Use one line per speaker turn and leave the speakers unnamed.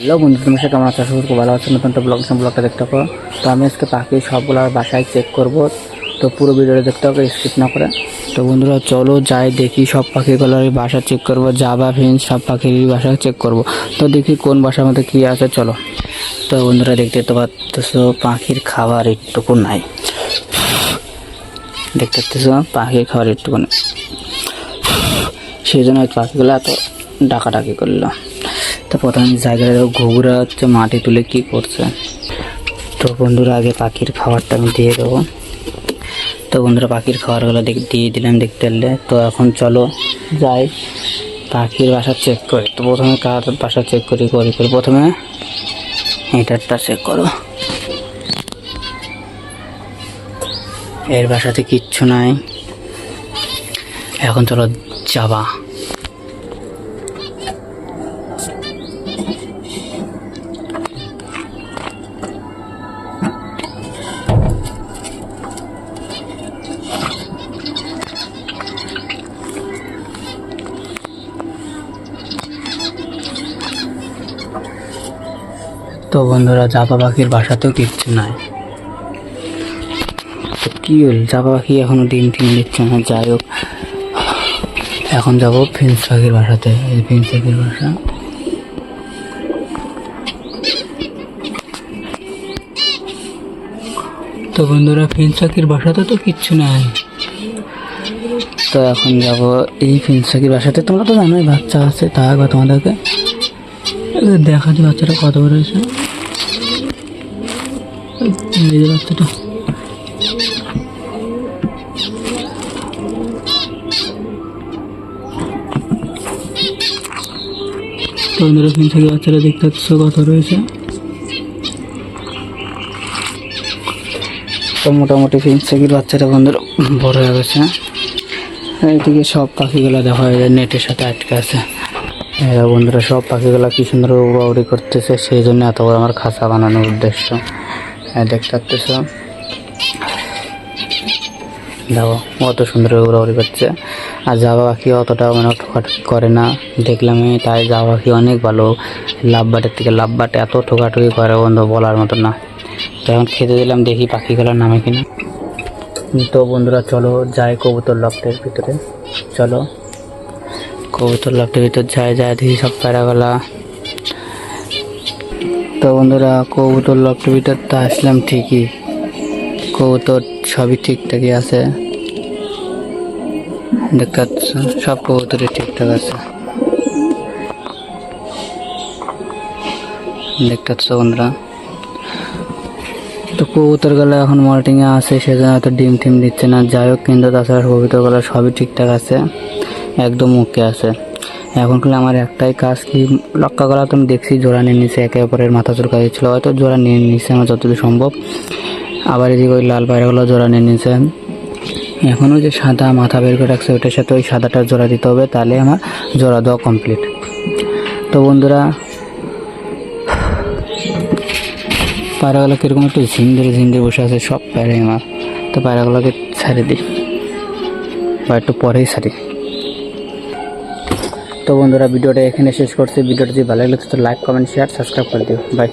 Hello বন্ধু তুমি সে কেমন আছো? আশা ভালো আছো। নতুন ব্লগ ব্লগটা দেখতে পাবো তো আমি আজকে পাখি সবগুলো বাসায় চেক করব। তো পুরো ভিডিওটা দেখতে হবে স্কিপ না করে। তো বন্ধুরা, চলো যাই, দেখি সব পাখিগুলোর বাসা চেক করব। জাবা ফিন্স সব পাখির বাসা চেক করব। তো দেখি কোন বাসার মধ্যে কী আছে, চলো। তো বন্ধুরা, দেখতে তো পাচ্ছ, পাখির খাবার একটুকু নাই। দেখতে পাচ্ছ, পাখির খাবার একটুকু নেই। সেই জন্য পাখিগুলো এত ডাকাডাকি করল। তো প্রথমে জায়গায় ঘুঘুরা হচ্ছে, মাটি তুলে কি করছে? তো বন্ধুরা, আগে পাখির খাবারটা আমি দিয়ে দেবো। তো বন্ধুরা, পাখির খাবারগুলো দিয়ে দিলাম দেখতে পেলে। তো এখন চলো যাই, পাখির বাসা চেক করি। তো প্রথমে কার বাসা চেক করি করি করি। প্রথমে এটারটা চেক করো। এর বাসাতে কিচ্ছু নাই। এখন চলো যাবা। তো বন্ধুরা জাপা পাখির বাসাতেও কিচ্ছু নাই। কি হল? জাপা পাখি এখনও ডিম টিম দিচ্ছে না, যাই হোক। এখন যাব ফিন্স পাখির বাসাতে, এই ফিন্স পাখির বাসা। তো বন্ধুরা, ফিন্স পাখির বাসাতে তো কিচ্ছু নাই। তো এখন যাব এই ফিন্স পাখির বাসাতে। তোমরা তো জানোই, বাচ্চা আছে, তা তোমাদেরকে দেখা যায় বাচ্চাটা কত বড় হয়েছে। এই যে বাচ্চাটা। বন্ধুরা থেকে বাচ্চারা দেখতে পাচ্ছ কত রয়েছে তো মোটামুটি ফিন থেকে বাচ্চাটা বন্ধুরা বড় হয়ে গেছে। এইদিকে সব পাখিগুলো দেখা যায়, নেটের সাথে আটকে আছে। এরা বন্ধুরা, সব পাখিগুলো কি সুন্দর উড়াউড়ি করতেছে, সেই জন্য এত বড় আমার খাঁচা বানানোর উদ্দেশ্য। হ্যাঁ দেখতে পাচ্তেছ? দেখো অত সুন্দর উড়াউড়ি করছে। আর জাবা পাখি অতটা মানে ঠোকাঠুকি করে না। দেখলাম তাই জাবা পাখি অনেক ভালো। লাভ বাটের থেকে লাভ বাটে এত ঠোকাঠুকি করে বন্ধু, বলার মতো না। তো এখন খেতে দিলাম, দেখি পাখিগুলোর নামে কিনা। তো বন্ধুরা, চলো যাই কবুতর লফটের ভিতরে। চলো। কবুতর লফটের ভিতর যাই যাই দেখি সব প্যারাগলা। তো বন্ধুরা, কবুতর লফটের ভিতর তো আসলাম ঠিকই। কবুতর সবই ঠিকঠাকই আছে। দেখতে পাচ্ছ, সব কবুতরই ঠিকঠাক আছে। দেখতে পাচ্ছ বন্ধুরা। তো কবুতরগুলো এখন মল্টিংয়ে আছে, সেজন্য হয়তো ডিম টিম দিচ্ছে না। যাই হোক, কিন্তু তাছাড়া কবুতরগুলো সবই ঠিকঠাক আছে। একদম মুখে আছে এখন খালি আমার একটাই কাজ কি লক্কা গলা তো আমি দেখছি জোড়া নিয়ে নিছে, একে অপরের মাথা চুরকা দিচ্ছিল। হয়তো জোড়া নিয়ে নিছে আমার যতদূর সম্ভব। আবার এদিকে ওই লাল পায়রাগুলো জোড়া নিয়ে নিছে। এখন ওই যে সাদা মাথা বের করে রাখছে, ওইটার সাথে ওই সাদাটা জোড়া দিতে হবে, তাহলে আমার জোড়া দেওয়া কমপ্লিট তো বন্ধুরা, পায়রাগুলো কীরকম একটু ঝিন্দিরে ঝিন্দিরে বসে আছে, সব পায়রাই আমার। তো পায়রাগুলোকে ছাড়ে দিই, বা একটু পরেই ছাড়ি। তো বন্ধুরা, ভিডিওটা এখানে শেষ করছি। ভিডিওটা যদি ভালো লাগছে তো লাইক কমেন্ট শেয়ার সাবস্ক্রাইব করে দিও। বাই